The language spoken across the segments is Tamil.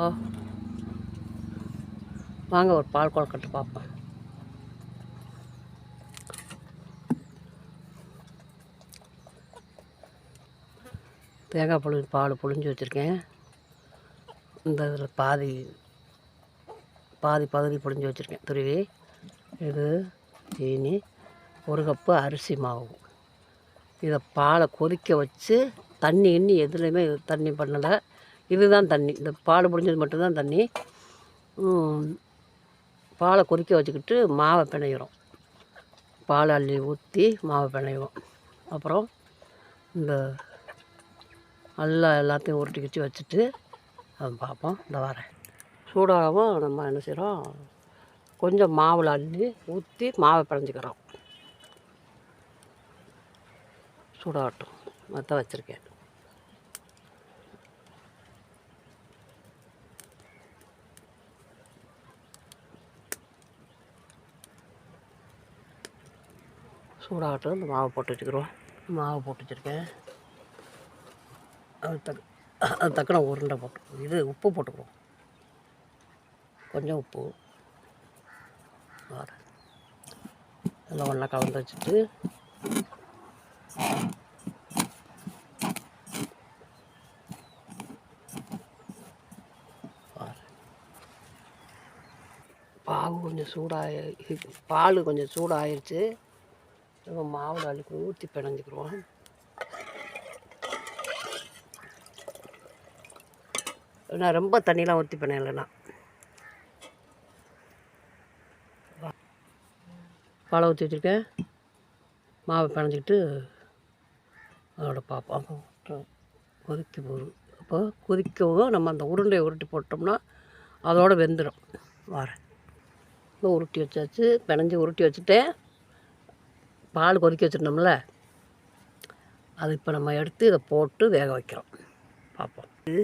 ஓ வாங்க ஒரு பால் கொழுக்கட்டை பார்ப்போம். தேங்காய் புளி பால் புளிஞ்சு வச்சுருக்கேன். இந்த இதில் பாதி பாதி பகுதி புளிஞ்சு வச்சுருக்கேன். துருவி இது சீனி ஒரு கப்பு அரிசி மாவு. இதை பாலை கொதிக்க வச்சு தண்ணி இன்னி எதுலேயுமே தண்ணி பண்ணலை. இதுதான் தண்ணி. இந்த பால் புளிஞ்சது மட்டும்தான் தண்ணி. பாலை கொதிக்க வச்சுக்கிட்டு மாவை பிணையிறோம். பால் அள்ளி ஊற்றி மாவை பிணைவோம் அப்புறம் இந்த நல்லா எல்லாத்தையும் உருட்டி கிச்சு வச்சுட்டு அதை பார்ப்போம் இந்த வரேன் சூடாகவும் நம்ம என்ன செய்கிறோம் கொஞ்சம் மாவில் அள்ளி ஊற்றி மாவை பிணைஞ்சிக்கிறோம். சூடாகட்டும். மற்ற வச்சுருக்கேன். சூடாகட்டும் இந்த மாவை போட்டு வச்சுக்கிறோம். மாவை போட்டு வச்சுருக்கேன். அது தக் அது தக்கன உருண்டை போட்டு இது உப்பு போட்டுக்கிறோம். கொஞ்சம் உப்பு. வரேன் எல்லாம் ஒன்றா கலந்து வச்சுட்டு. வரேன். பாகு கொஞ்சம் சூடாகி பால் கொஞ்சம் சூடாயிருச்சு. நம்ம மாவில் அழுக்கு ஊற்றி பிணைஞ்சிக்கிடுவோம். நான் ரொம்ப தண்ணிலாம் ஊற்றி பிணையலைண்ணா. பாலை ஊற்றி வச்சுருக்கேன். மாவை பிணைஞ்சிக்கிட்டு அதோட பார்ப்போம் கொதிக்க போகும் அப்போ கொதிக்கவும் நம்ம அந்த உருண்டையை உருட்டி போட்டோம்னா அதோட வெந்துடும் வரேன். உருட்டி வச்சாச்சு. பிணைஞ்சி உருட்டி வச்சுட்டேன். பால் கொதிக்க வச்சுருந்தோம்ல அது இப்போ நம்ம எடுத்து இதை போட்டு வேக வைக்கிறோம். பார்ப்போம். இது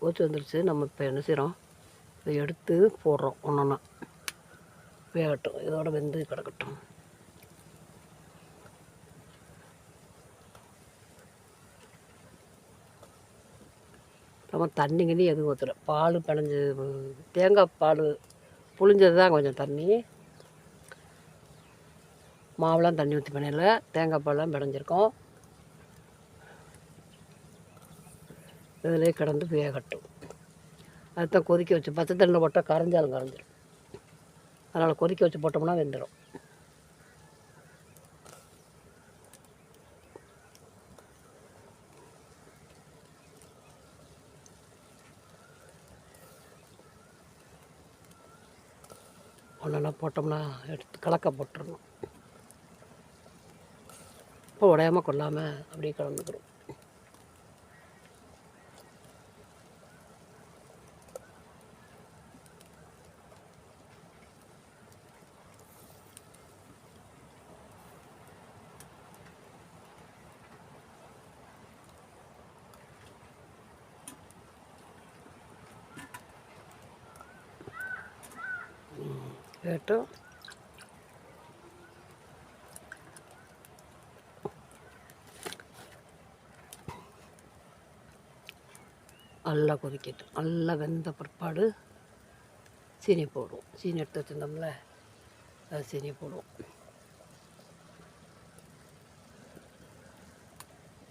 கொதிச்சு வந்துருச்சு. நம்ம இப்போ என்ன செய்கிறோம் இதை எடுத்து போடுறோம் ஒன்றா வேகட்டும். இதோட வெந்து கிடக்கட்டும். நம்ம தண்ணி கிண்ணி எதுவும் ஊற்றுல பால் பிணைஞ்சு தேங்காய் பால் புளிஞ்சது தான் கொஞ்சம் தண்ணி. மாவுலாம் தண்ணி ஊற்றி பண்ணிடல தேங்காய் பால்லாம் பிணைஞ்சிருக்கோம் இதிலே கிடந்து வேகட்டும். அதுதான் கொதிக்க வச்சு பச்சை தண்ணியில் போட்டால் கரைஞ்சாலும் கரைஞ்சிடும் அதனால் கொதிக்க வச்சு போட்டோம்னா வெந்துடும் ஒன்றா போட்டோம்னா எடுத்து கலக்க போட்டுருணும் இப்போ உடையாம கொள்ளாமல் அப்படியே கலந்துக்கிறோம் கேட்டும் நல்லா கொதிக்கட்டும். நல்லா வெந்த பிற்பாடு சீனி போடுவோம். சீனி எடுத்து வச்சுருந்தோம்ல அது சீனி போடுவோம்.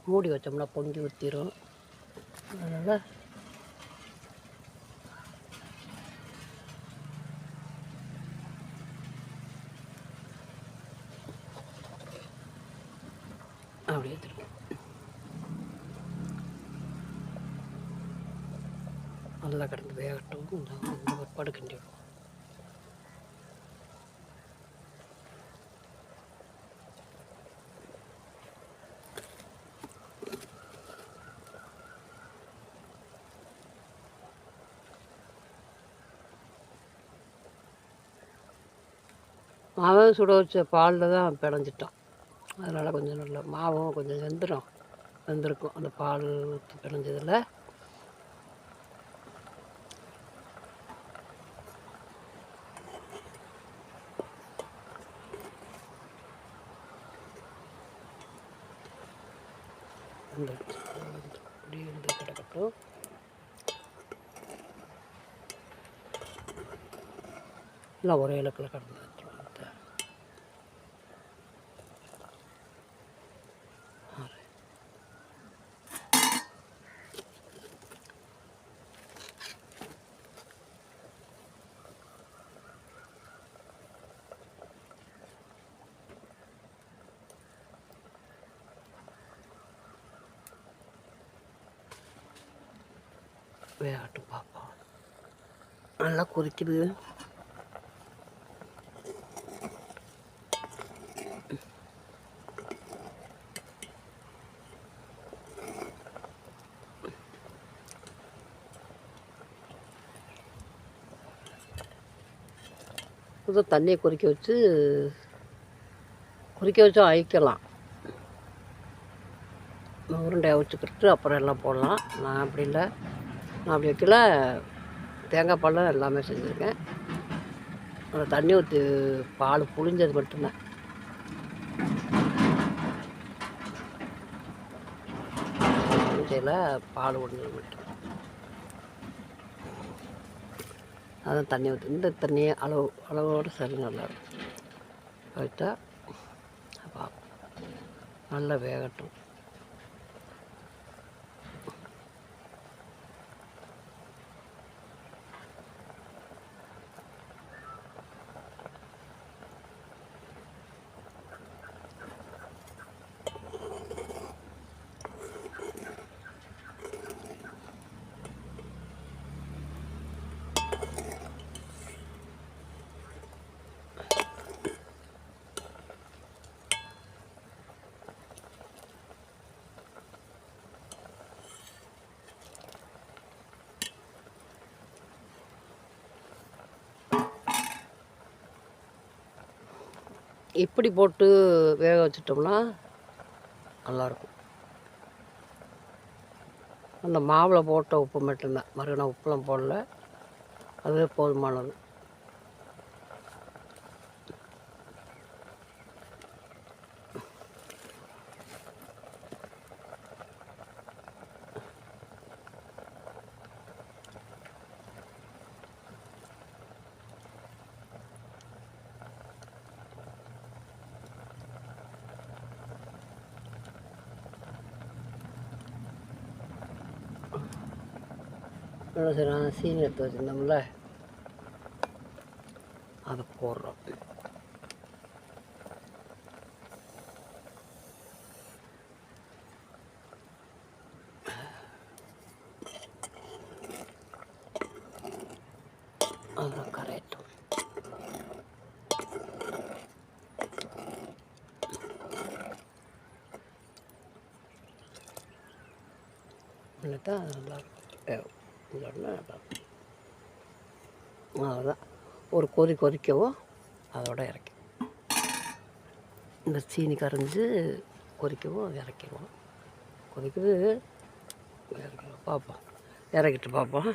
மூடி வச்சோம்னா பொங்கி ஊற்றிடும் அதனால் அப்படியே திரும்ப நல்லா கிடந்து வேகட்டும். கொஞ்சம் இந்த பிற்பாடு கிண்டி விடுவோம். மாவை சுட வச்ச பாலில் தான் பிணைஞ்சிட்டோம். அதனால் கொஞ்சம் நல்லா மாவும் கொஞ்சம் வெந்துடும் வெந்திருக்கும். அந்த பால் ஊற்றி பிணைஞ்சதில் உங்களுக்கு அப்படியே இருந்து கிடக்கட்டும் எல்லாம் ஒரே இலக்கில் கிடந்தது வேகட்டும் பார்ப்போம் நல்லா கொதிக்குது. புது தண்ணியை கொதிக்க வச்சு கொதிக்க வச்சு அழிக்கலாம் உருண்டையை வச்சுக்கிட்டு அப்புறம் எல்லாம் போடலாம். நான் அப்படி இல்லை. நான் அப்படி தேங்காய் பால் எல்லாமே செஞ்சுருக்கேன். அந்த தண்ணி ஊற்றி பால் புளிஞ்சது மட்டும்தான். புளிஞ்சதில் பால் ஒன்று மட்டும். அதான் தண்ணி ஊற்றி இந்த தண்ணியை அளவு அளவோடு சரி நல்லா இருக்கும். வச்சா பார்ப்போம். நல்லா வேகட்டும். இப்படி போட்டு வேக வச்சிட்டோம்னா நல்லாயிருக்கும். அந்த மாவில் போட்ட உப்பு மட்டும்தான். மறுநாள் உப்புலாம் போடல. அதுவே போதுமானது. என்ன செய்யலாம் சீனி எடுத்து வச்சுருந்தோம்ல அதை போடுறோம் அது கரெக்டும் இல்லட்டா அது நல்லா இருக்கும் பார்ப்போம் அவ்வளோதான் ஒரு கொதி கொதிக்கவும் அதோட இறக்கி. இந்த சீனி கரைஞ்சி கொதிக்கவும் அது இறக்கிடுவோம் கொதிக்குது. பார்ப்போம். இறக்கிட்டு பார்ப்போம்.